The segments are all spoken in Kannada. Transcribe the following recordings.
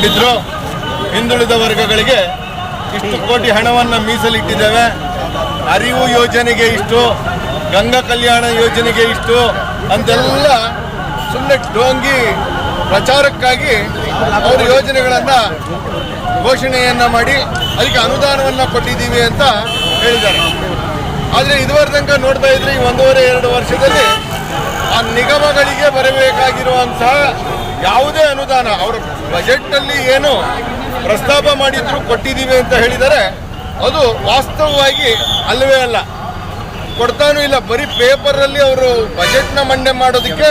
ಹಮ್ಮಿಕೊಂಡಿದ್ರು ಹಿಂದುಳಿದ ವರ್ಗಗಳಿಗೆ ಇಷ್ಟು ಕೋಟಿ ಹಣವನ್ನು ಮೀಸಲಿಟ್ಟಿದ್ದೇವೆ. ಅರಿವು ಯೋಜನೆಗೆ ಇಷ್ಟು, ಗಂಗಾ ಕಲ್ಯಾಣ ಯೋಜನೆಗೆ ಇಷ್ಟು ಅಂತೆಲ್ಲ ಸುಮ್ಮನೆ ಡೋಂಗಿ ಪ್ರಚಾರಕ್ಕಾಗಿ ಅವರು ಯೋಜನೆಗಳನ್ನು ಘೋಷಣೆಯನ್ನು ಮಾಡಿ ಅದಕ್ಕೆ ಅನುದಾನವನ್ನು ಕೊಟ್ಟಿದ್ದೀವಿ ಅಂತ ಹೇಳಿದ್ದಾರೆ. ಆದರೆ ಇದುವರೆ ನೋಡ್ತಾ ಇದ್ರೆ ಈ ಒಂದೂವರೆ, ಎರಡು ವರ್ಷದಲ್ಲಿ ಆ ನಿಗಮಗಳಿಗೆ ಬರಬೇಕಾಗಿರುವಂತಹ ಯಾವುದೇ ಅನುದಾನ, ಅವರ ಬಜೆಟ್ನಲ್ಲಿ ಏನು ಪ್ರಸ್ತಾಪ ಮಾಡಿದ್ರು ಕೊಟ್ಟಿದ್ದೀವಿ ಅಂತ ಹೇಳಿದರೆ ಅದು ವಾಸ್ತವವಾಗಿ ಅಲ್ಲವೇ ಅಲ್ಲ. ಕೊಡ್ತಾನೂ ಇಲ್ಲ. ಬರೀ ಪೇಪರಲ್ಲಿ ಅವರು ಬಜೆಟ್ನ ಮಂಡನೆ ಮಾಡೋದಕ್ಕೆ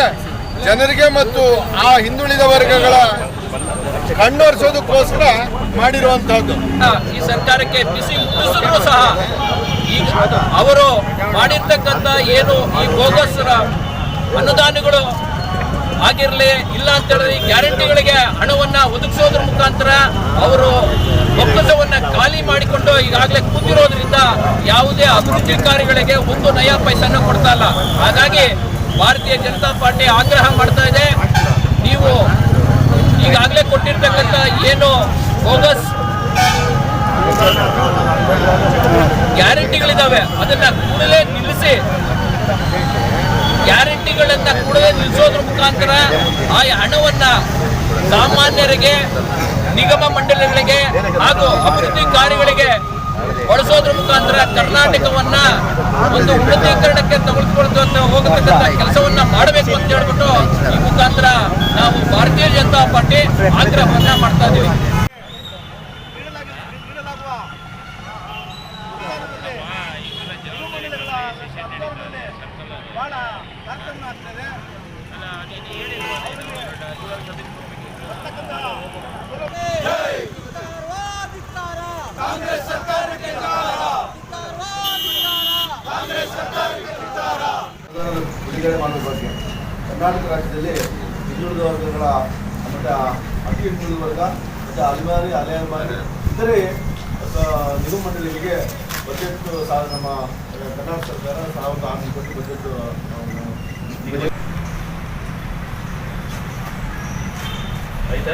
ಜನರಿಗೆ ಮತ್ತು ಆ ಹಿಂದುಳಿದ ವರ್ಗಗಳ ಕಣ್ಣೊರೆಸೋದಕ್ಕೋಸ್ಕರ ಮಾಡಿರುವಂತಹದ್ದು. ಈ ಸರ್ಕಾರಕ್ಕೆ ಬಿಸಿ ಮುಟ್ಟಿಸಿದ್ರು ಸಹ ಈಗ ಅವರು ಮಾಡಿರ್ತಕ್ಕಂಥ ಏನು ಈ ಬೋಗಸ್ ಅನುದಾನಗಳು ಆಗಿರಲಿ, ಇಲ್ಲ ಅಂತ ಹೇಳಿದ್ರೆ ಈ ಗ್ಯಾರಂಟಿಗಳಿಗೆ ಹಣವನ್ನ ಒದಗಿಸೋದ್ರ ಮುಖಾಂತರ ಅವರು ಒಪ್ಪಂದವನ್ನ ಖಾಲಿ ಮಾಡಿಕೊಂಡು ಈಗಾಗಲೇ ಕೂತಿರೋದ್ರಿಂದ ಯಾವುದೇ ಅಭಿವೃದ್ಧಿ ಕಾರ್ಯಗಳಿಗೆ ಒಂದು ನಯ ಪೈಸನ್ನ ಕೊಡ್ತಾ ಇಲ್ಲ. ಹಾಗಾಗಿ ಭಾರತೀಯ ಜನತಾ ಪಾರ್ಟಿ ಆಗ್ರಹ ಮಾಡ್ತಾ ಇದೆ. ನೀವು ಈಗಾಗಲೇ ಕೊಟ್ಟಿರ್ತಕ್ಕಂಥ ಏನು ಬೋಗಸ್ ಗ್ಯಾರಂಟಿಗಳಿದಾವೆ, ಅದನ್ನ ಕೂಡಲೇ ನಿಲ್ಲಿಸಿ. ಗ್ಯಾರಂಟಿಗಳನ್ನ ಕೂಡಲೇ ನಿಲ್ಲಿಸೋದ್ರ ಮುಖಾಂತರ ಆ ಹಣವನ್ನ ಸಾಮಾನ್ಯರಿಗೆ, ನಿಗಮ ಮಂಡಳಿಗಳಿಗೆ ಹಾಗೂ ಅಭಿವೃದ್ಧಿ ಕಾರ್ಯಗಳಿಗೆ ಬಳಸೋದ್ರ ಮುಖಾಂತರ ಕರ್ನಾಟಕವನ್ನ ಒಂದು ಉನ್ನತೀಕರಣಕ್ಕೆ ತಗೊಳ್ಕೊಳ್ತ ಹೋಗತಕ್ಕಂಥ ಕೆಲಸವನ್ನ ಮಾಡಬೇಕು ಅಂತ ಹೇಳ್ಬಿಟ್ಟು ಈ ಮುಖಾಂತರ ನಾವು ಭಾರತೀಯ ಜನತಾ ಪಾರ್ಟಿ ಆಗ್ರಹವನ್ನ ಮಾಡ್ತಾ ಇದ್ದೀವಿ ಅನುದಾನದ ಬಿಡುಗಡೆ ಮಾಡುವ ಬಗ್ಗೆ ಕರ್ನಾಟಕ ರಾಜ್ಯದಲ್ಲಿ ಹಿಂದುಳಿದ ವರ್ಗಗಳ ಮತ್ತು ಅತಿ ಹಿಂದುಳಿದ ವರ್ಗ ಮತ್ತು ಅಲ್ಮಾರಿ ಅಲೆ ಅಲ್ಮಾರಿ ಇತರೆ ನಿಗಮ ಮಂಡಳಿಗಳಿಗೆ ಬಜೆಟ್ ಸಹ ನಮ್ಮ ಕರ್ನಾಟಕ ಸರ್ಕಾರ ಸಾವಿರದ ಆರುನೂರು ಕೋಟಿ ಬಜೆಟ್ అయితే